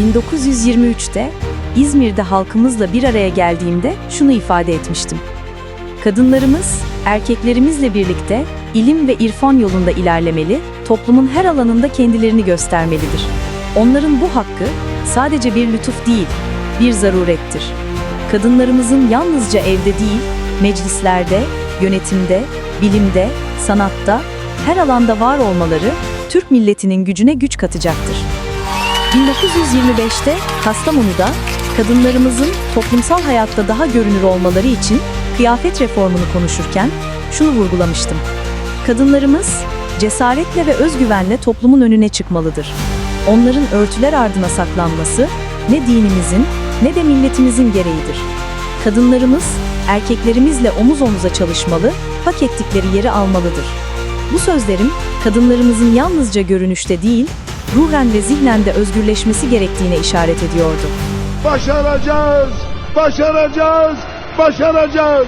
1923'te İzmir'de halkımızla bir araya geldiğimde şunu ifade etmiştim. Kadınlarımız, erkeklerimizle birlikte ilim ve irfan yolunda ilerlemeli, toplumun her alanında kendilerini göstermelidir. Onların bu hakkı sadece bir lütuf değil, bir zarurettir. Kadınlarımızın yalnızca evde değil, meclislerde, yönetimde, bilimde, sanatta, her alanda var olmaları Türk milletinin gücüne güç katacaktır. 1925'te Kastamonu'da kadınlarımızın toplumsal hayatta daha görünür olmaları için kıyafet reformunu konuşurken şunu vurgulamıştım. Kadınlarımız cesaretle ve özgüvenle toplumun önüne çıkmalıdır. Onların örtüler ardına saklanması ne dinimizin ne de milletimizin gereğidir. Kadınlarımız erkeklerimizle omuz omuza çalışmalı, hak ettikleri yeri almalıdır. Bu sözlerim kadınlarımızın yalnızca görünüşte değil, ruhen ve zihnen de özgürleşmesi gerektiğine işaret ediyordu. Başaracağız! Başaracağız! Başaracağız!